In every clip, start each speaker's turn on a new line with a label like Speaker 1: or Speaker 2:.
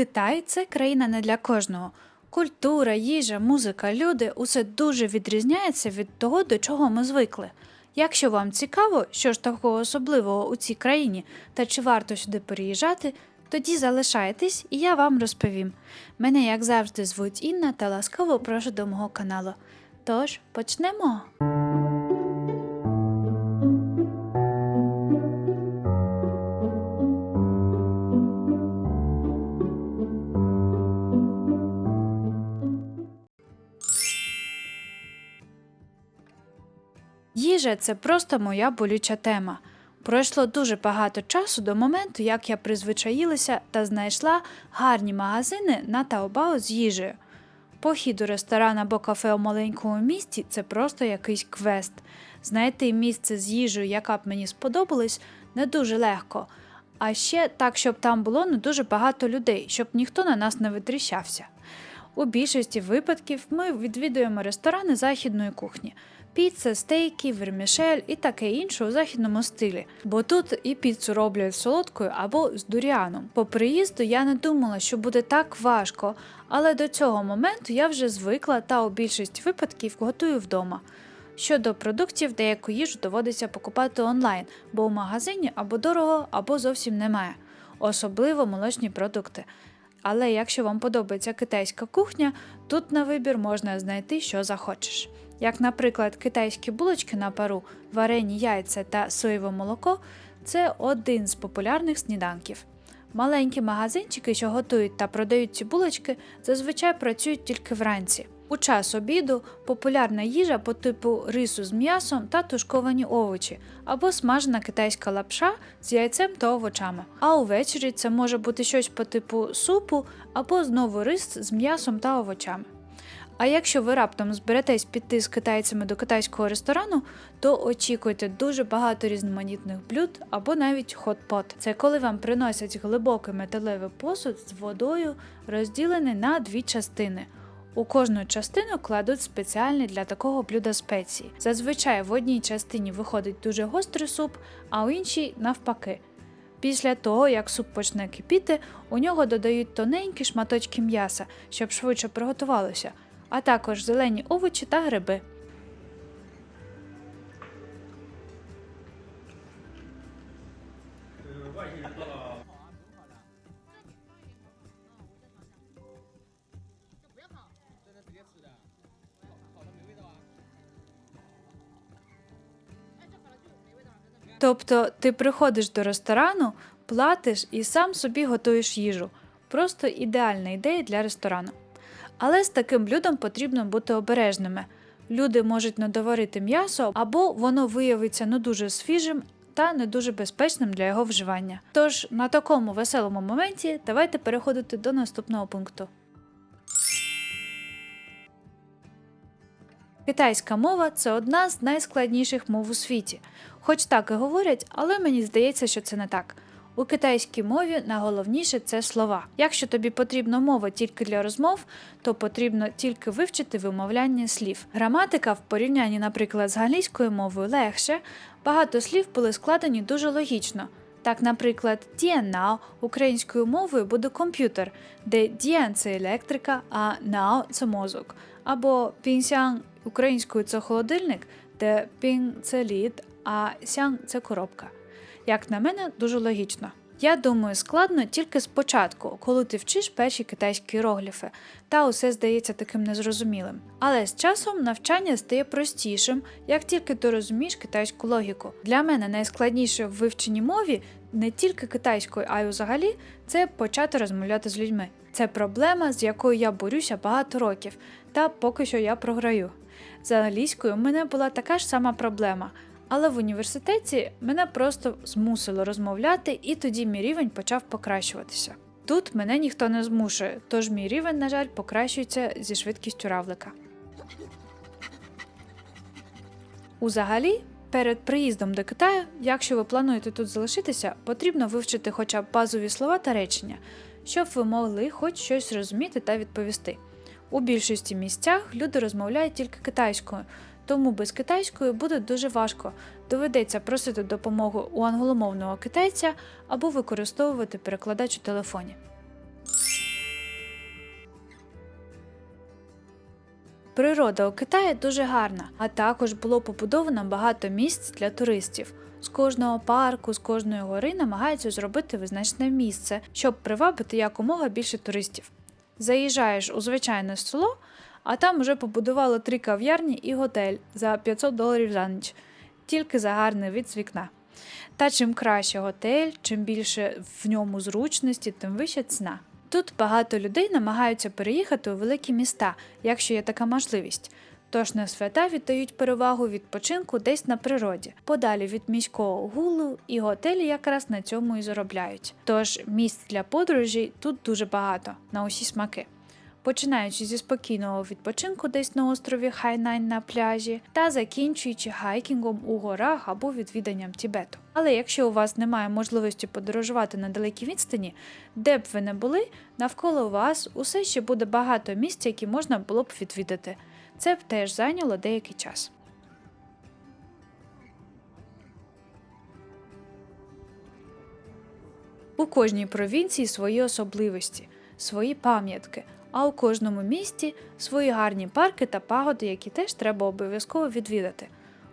Speaker 1: Китай це країна не для кожного. Культура, їжа, музика, люди усе дуже відрізняється від того, до чого ми звикли. Якщо вам цікаво, що ж такого особливого у цій країні та чи варто сюди переїжджати, тоді залишайтесь і я вам розповім. Мене, як завжди, звуть Інна та ласкаво прошу до мого каналу. Тож почнемо. Їжа це просто моя болюча тема. Пройшло дуже багато часу до моменту, як я призвичаїлася та знайшла гарні магазини на Таобао з їжею. Похід у ресторан або кафе у маленькому місті це просто якийсь квест. Знайти місце з їжею, яка б мені сподобалась, не дуже легко. А ще так, щоб там було не дуже багато людей, щоб ніхто на нас не витріщався. У більшості випадків ми відвідуємо ресторани західної кухні. Піца, стейки, вермішель і таке інше у західному стилі. Бо тут і піцу роблять солодкою або з дуріаном. По приїзду я не думала, що буде так важко, але до цього моменту я вже звикла та у більшості випадків готую вдома. Щодо продуктів, деяку їжу доводиться покупати онлайн, бо у магазині або дорого, або зовсім немає, особливо молочні продукти. Але якщо вам подобається китайська кухня, тут на вибір можна знайти, що захочеш. Як, наприклад, китайські булочки на пару, варені яйця та соєве молоко це один з популярних сніданків. Маленькі магазинчики, що готують та продають ці булочки, зазвичай працюють тільки вранці. У час обіду популярна їжа по типу рису з м'ясом та тушковані овочі, або смажена китайська лапша з яйцем та овочами. А увечері це може бути щось по типу супу або знову рис з м'ясом та овочами. А якщо ви раптом зберетесь піти з китайцями до китайського ресторану, то очікуйте дуже багато різноманітних блюд або навіть хот-пот. Це коли вам приносять глибокий металевий посуд з водою, розділений на дві частини. У кожну частину кладуть спеціальні для такого блюда спеції. Зазвичай в одній частині виходить дуже гострий суп, а у іншій навпаки. Після того, як суп почне кипіти, у нього додають тоненькі шматочки м'яса, щоб швидше приготувалося, а також зелені овочі та гриби. Тобто ти приходиш до ресторану, платиш і сам собі готуєш їжу. Просто ідеальна ідея для ресторану. Але з таким блюдом потрібно бути обережними. Люди можуть надоварити м'ясо, або воно виявиться не дуже свіжим та не дуже безпечним для його вживання. Тож на такому веселому моменті давайте переходити до наступного пункту. Китайська мова це одна з найскладніших мов у світі. Хоч так і говорять, але мені здається, що це не так. У китайській мові найголовніше це слова. Якщо тобі потрібна мова тільки для розмов, то потрібно тільки вивчити вимовляння слів. Граматика в порівнянні, наприклад, з англійською мовою легше, багато слів були складені дуже логічно. Так, наприклад, «дієнау» українською мовою буде комп'ютер, де «дієн» – це електрика, а «нау» – це мозок. Або «пінсян» українською це холодильник, де «пін» – це лід, а «сян» – це коробка. Як на мене, дуже логічно. Я думаю, складно тільки спочатку, коли ти вчиш перші китайські іерогліфи, та усе здається таким незрозумілим. Але з часом навчання стає простішим, як тільки ти розумієш китайську логіку. Для мене найскладніше в вивченні мові не тільки китайською, а й взагалі це почати розмовляти з людьми. Це проблема, з якою я борюся багато років, та поки що я програю. З англійською у мене була така ж сама проблема. Але в університеті мене просто змусило розмовляти, і тоді мій рівень почав покращуватися. Тут мене ніхто не змушує, тож мій рівень, на жаль, покращується зі швидкістю равлика. Узагалі, перед приїздом до Китаю, якщо ви плануєте тут залишитися, потрібно вивчити хоча б базові слова та речення, щоб ви могли хоч щось розуміти та відповісти. У більшості місцях люди розмовляють тільки китайською, тому без китайської буде дуже важко. Доведеться просити допомогу у англомовного китайця або використовувати перекладач у телефоні. Природа у Китаї дуже гарна, а також було побудовано багато місць для туристів. З кожного парку, з кожної гори намагаються зробити визначне місце, щоб привабити якомога більше туристів. Заїжджаєш у звичайне село а там вже побудували три кав'ярні і готель за 500 доларів за ніч, тільки за гарний вид з вікна. Та чим краще готель, чим більше в ньому зручності, тим вища ціна. Тут багато людей намагаються переїхати у великі міста, якщо є така можливість. Тож на свята віддають перевагу відпочинку десь на природі, подалі від міського гулу, і готелі якраз на цьому і заробляють. Тож місць для подорожей тут дуже багато на усі смаки. Починаючи зі спокійного відпочинку десь на острові Хайнань на пляжі та закінчуючи хайкінгом у горах або відвіданням Тібету. Але якщо у вас немає можливості подорожувати на далекій відстані, де б ви не були, навколо вас усе ще буде багато місць, які можна було б відвідати. Це б теж зайняло деякий час. У кожній провінції свої особливості, свої пам'ятки, а у кожному місті свої гарні парки та пагоди, які теж треба обов'язково відвідати.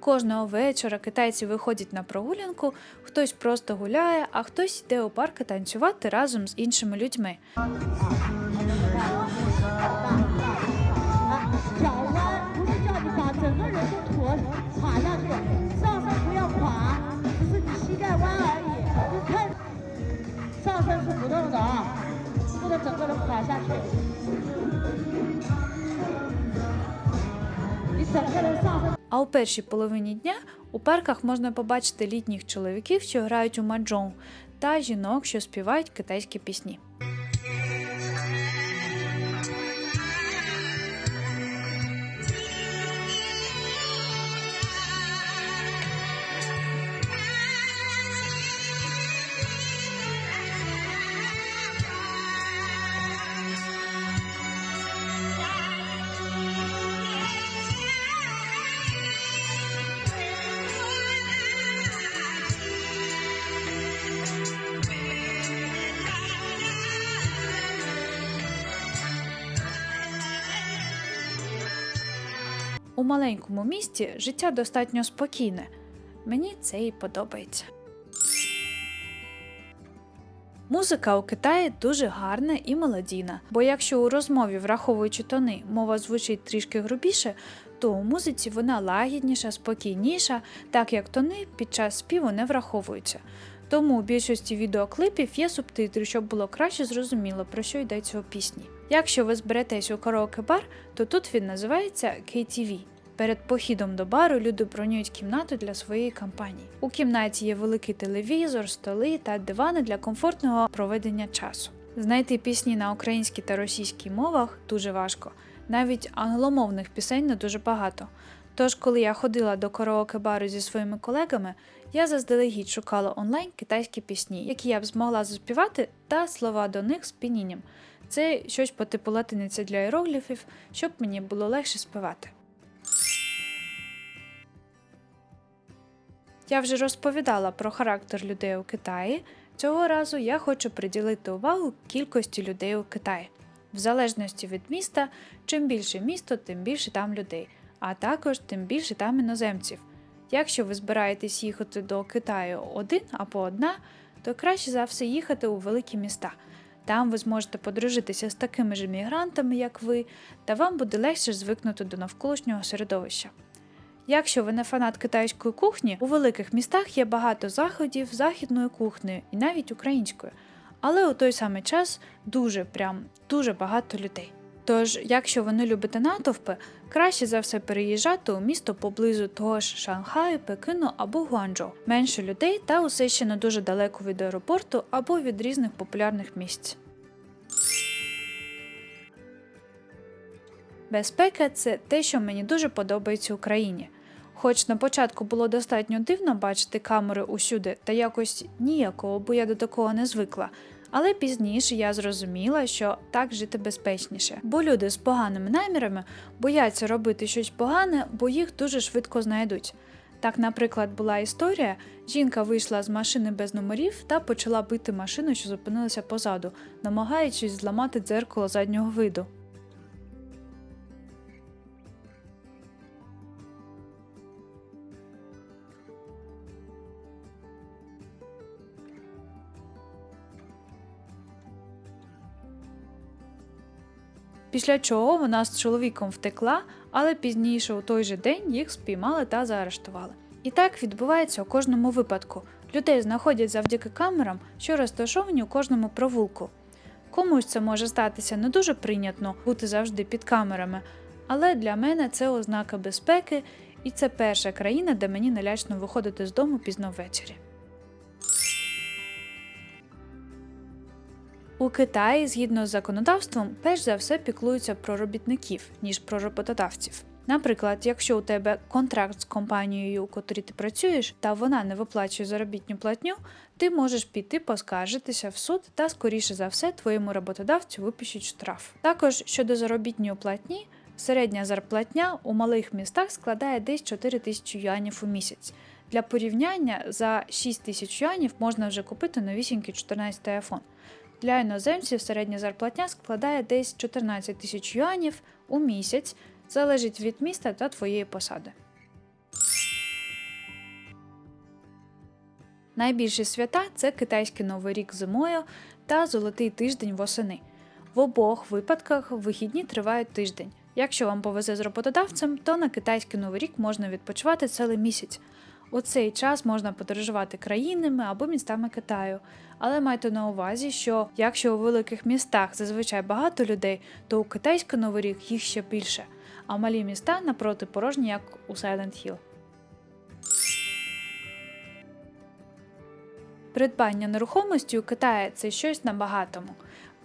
Speaker 1: Кожного вечора китайці виходять на прогулянку, хтось просто гуляє, а хтось йде у парки танцювати разом з іншими людьми. У першій половині дня у парках можна побачити літніх чоловіків, що грають у маджонг, та жінок, що співають китайські пісні. У маленькому місті життя достатньо спокійне. Мені це і подобається. Музика у Китаї дуже гарна і мелодійна, бо якщо у розмові, враховуючи тони, мова звучить трішки грубіше, то у музиці вона лагідніша, спокійніша, так як тони під час співу не враховуються. Тому у більшості відеоклипів є субтитри, щоб було краще зрозуміло, про що йдеться у пісні. Якщо ви зберетесь у караоке-бар, то тут він називається KTV. Перед похідом до бару люди бронюють кімнату для своєї компанії. У кімнаті є великий телевізор, столи та дивани для комфортного проведення часу. Знайти пісні на українській та російській мовах дуже важко. Навіть англомовних пісень не дуже багато. Тож, коли я ходила до караоке-бару зі своїми колегами, я заздалегідь шукала онлайн китайські пісні, які я б змогла заспівати, та слова до них з пінінням. Це щось по типу латиниця для іерогліфів, щоб мені було легше співати. Я вже розповідала про характер людей у Китаї. Цього разу я хочу приділити увагу кількості людей у Китаї. В залежності від міста, чим більше місто, тим більше там людей, а також тим більше там іноземців. Якщо ви збираєтесь їхати до Китаю один або одна, то краще за все їхати у великі міста. Там ви зможете подружитися з такими ж мігрантами, як ви, та вам буде легше звикнути до навколишнього середовища. Якщо ви не фанат китайської кухні, у великих містах є багато заходів західною кухнею і навіть українською, але у той самий час дуже прям дуже багато людей. Тож, якщо ви не любите натовпи, краще за все переїжджати у місто поблизу того ж Шанхаю, Пекину або Гуанчжоу. Менше людей та усе ще не дуже далеко від аеропорту або від різних популярних місць. Безпека це те, що мені дуже подобається Україні. Хоч на початку було достатньо дивно бачити камери усюди та якось ніякого, бо я до такого не звикла. Але пізніше я зрозуміла, що так жити безпечніше, бо люди з поганими намірами бояться робити щось погане, бо їх дуже швидко знайдуть. Так, наприклад, була історія: жінка вийшла з машини без номерів та почала бити машину, що зупинилася позаду, намагаючись зламати дзеркало заднього виду. Після чого вона з чоловіком втекла, але пізніше у той же день їх спіймали та заарештували. І так відбувається у кожному випадку. Людей знаходять завдяки камерам, що розташовані у кожному провулку. Комусь це може статися не дуже прийнятно бути завжди під камерами, але для мене це ознака безпеки, і це перша країна, де мені не лячно виходити з дому пізно ввечері. У Китаї, згідно з законодавством, перш за все піклуються про робітників, ніж про роботодавців. Наприклад, якщо у тебе контракт з компанією, у котрій ти працюєш, та вона не виплачує заробітну платню, ти можеш піти поскаржитися в суд та, скоріше за все, твоєму роботодавцю випишуть штраф. Також щодо заробітної платні, середня зарплатня у малих містах складає десь 4 тисячі юанів у місяць. Для порівняння за 6 тисяч юанів можна вже купити новісінький 14 iPhone. Для іноземців середня зарплатня складає десь 14 тисяч юанів у місяць, залежить від міста та твоєї посади. Найбільші свята це китайський новий рік зимою та золотий тиждень восени. В обох випадках вихідні тривають тиждень. Якщо вам повезе з роботодавцем, то на китайський новий рік можна відпочивати цілий місяць. У цей час можна подорожувати країнами або містами Китаю. Але майте на увазі, що якщо у великих містах зазвичай багато людей, то у китайський новий рік їх ще більше, а малі міста напроти порожні, як у Silent Hill. Придбання нерухомості у Китаї це щось на багатому.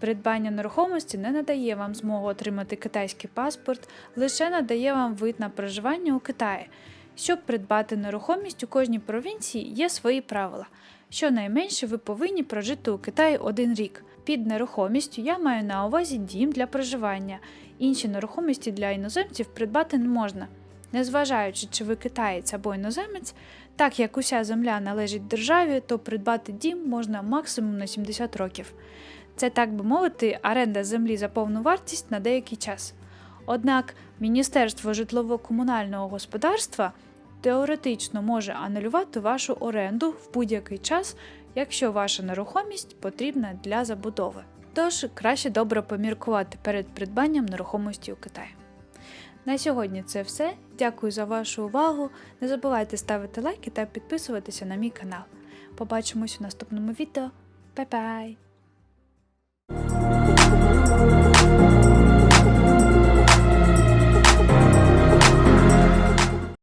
Speaker 1: Придбання нерухомості не надає вам змогу отримати китайський паспорт, лише надає вам вид на проживання у Китаї. Щоб придбати нерухомість у кожній провінції є свої правила. Щонайменше ви повинні прожити у Китаї один рік. Під нерухомістю я маю на увазі дім для проживання. Інші нерухомості для іноземців придбати не можна. Незважаючи, чи ви китаєць або іноземець, так як уся земля належить державі, то придбати дім можна максимум на 70 років. Це, так би мовити, оренда землі за повну вартість на деякий час. Однак Міністерство житлово-комунального господарства теоретично може анулювати вашу оренду в будь-який час, якщо ваша нерухомість потрібна для забудови. Тож краще добре поміркувати перед придбанням нерухомості у Китаї. На сьогодні це все. Дякую за вашу увагу. Не забувайте ставити лайки та підписуватися на мій канал. Побачимось у наступному відео. Бай-бай!